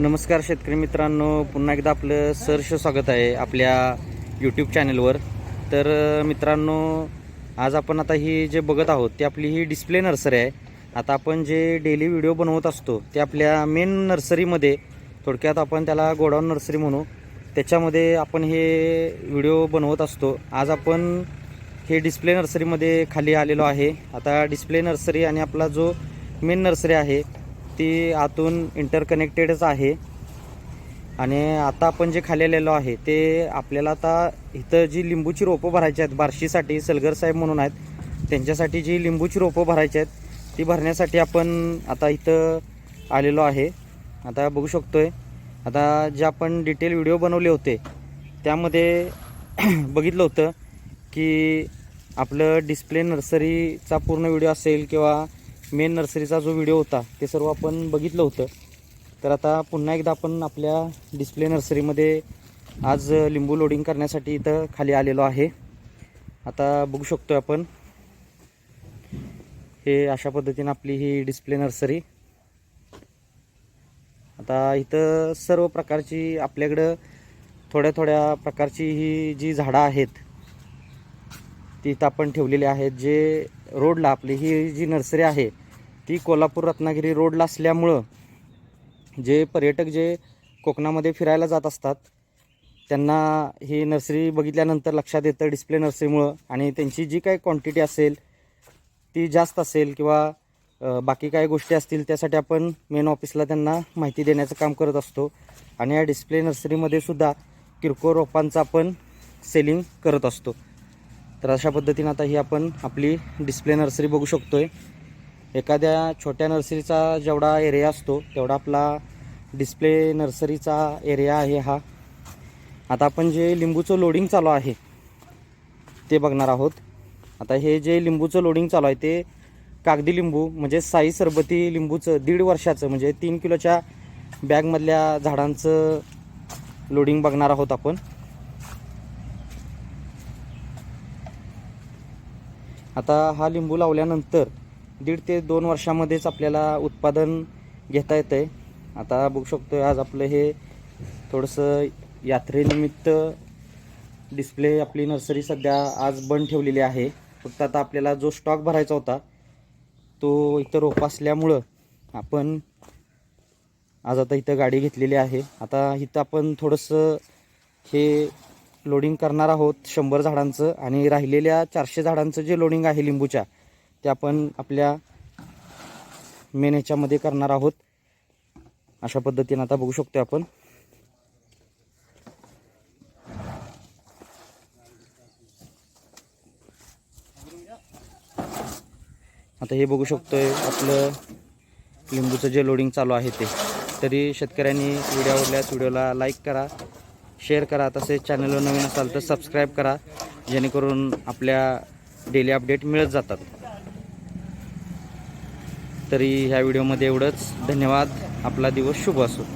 नमस्कार शेतकरी मित्रांनो पुन्हा एकदा आपलं सहर्ष स्वागत आहे आपल्या यूट्यूब चॅनलवर तर मित्रांनो आज आपण आता ही जे बघत आहोत ती आपली ही डिस्प्ले नर्सरी आहे. आता आपण जे डेली व्हिडिओ बनवत असतो ते आपल्या मेन नर्सरीमध्ये थोडक्यात आपण त्याला गोडाऊन नर्सरी म्हणू. त्याच्यामध्ये आपण हे व्हिडिओ बनवत असतो. आज आपण हे डिस्प्ले नर्सरीमध्ये खाली आलेलो आहे. आता डिस्प्ले नर्सरी आणि आपला जो मेन नर्सरी आहे ती आतून इंटरकनेक्टेडच आहे. आणि आता आपण जे खाली आलेलो आहे ते आपल्याला आता इथं जी लिंबूची रोपं भरायची आहेत बार्शीसाठी सलगर साहेब म्हणून आहेत त्यांच्यासाठी जी लिंबूची रोपं भरायची आहेत ती भरण्यासाठी आपण आता इथं आलेलो आहे. आता बघू शकतो आहे आता जे आपण डिटेल व्हिडिओ बनवले होते त्यामध्ये बघितलं होतं की आपलं डिस्प्ले नर्सरीचा पूर्ण व्हिडिओ असेल किंवा मेन नर्सरीचा जो व्हिडिओ होता ते सर्व आपण बघितलं होतं. तर आता पुन्हा एकदा आपण आपल्या डिस्प्ले नर्सरीमध्ये आज लिंबू लोडिंग करण्यासाठी इथं खाली आलेलो आहे. आता बघू शकतो आपण. हे अशा पद्धतीनं आपली ही डिस्प्ले नर्सरी आता इथं सर्व प्रकारची आपल्याकडं थोड्या थोड्या प्रकारची ही जी झाडं आहेत ती इथं आपण ठेवलेली आहेत जे रोडला आपली ही जी नर्सरी आहे ती कोल्हापूर रत्नागिरी रोडला असल्यामुळं जे पर्यटक जे कोकणामध्ये फिरायला जात असतात त्यांना ही नर्सरी बघितल्यानंतर लक्षात येतं डिस्प्ले नर्सरीमुळं आणि त्यांची जी काही क्वांटिटी असेल ती जास्त असेल किंवा बाकी काही गोष्टी असतील त्यासाठी आपण मेन ऑफिसला त्यांना माहिती देण्याचं काम करत असतो. आणि या डिस्प्ले नर्सरीमध्ये सुद्धा किरकोळ रोपांचं आपण सेलिंग करत असतो. तर अशा पद्धतीनं आता ही आपण आपली डिस्प्ले नर्सरी बघू शकतो आहे एखाद्या छोट्या नर्सरीचा जेवढा एरिया असतो तेवढा आपला डिस्प्ले नर्सरीचा एरिया आहे हा. आता आपण जे लिंबूचं लोडिंग चालू आहे ते बघणार आहोत. आता हे जे लिंबूचं लोडिंग चालू आहे ते कागदी लिंबू म्हणजे साई सरबती लिंबूचं दीड वर्षाचं म्हणजे तीन किलोच्या बॅगमधल्या झाडांचं लोडिंग बघणार आहोत आपण. आता हा लिंबू लावल्यानंतर दीड ते दोन वर्षामध्येच आपल्याला उत्पादन घेता येतं आहे आता बघू शकतो आज आपलं हे थोडंसं यात्रेनिमित्त डिस्प्ले आपली नर्सरी सध्या आज बंद ठेवलेली आहे. फक्त आता आपल्याला जो स्टॉक भरायचा होता तो इथं रोप असल्यामुळं आपण आज आता इथं गाडी घेतलेली आहे. आता इथं आपण थोडंसं हे लोडिंग करणार आहोत शंभर झाडांचं आणि राहिलेल्या चारशे झाडांचं जे लोडिंग आहे लिंबूच्या ते आपण आपल्या मेन ह्याच्यामध्ये करणार आहोत. अशा पद्धतीनं आता बघू शकतो आपण. आता हे बघू शकतोय आपलं लिंबूचं जे लोडिंग चालू आहे ते. तरी शेतकऱ्यांनी व्हिडिओ आवडल्यास व्हिडिओला लाईक करा. शेअर करा. तसेच चॅनलवर नवीन असाल तर सबस्क्राईब करा. जेणेकरून आपल्या डेली अपडेट मिळत जातात. तरी ह्या व्हिडिओमध्ये एवढंच. धन्यवाद. आपला दिवस शुभ असो.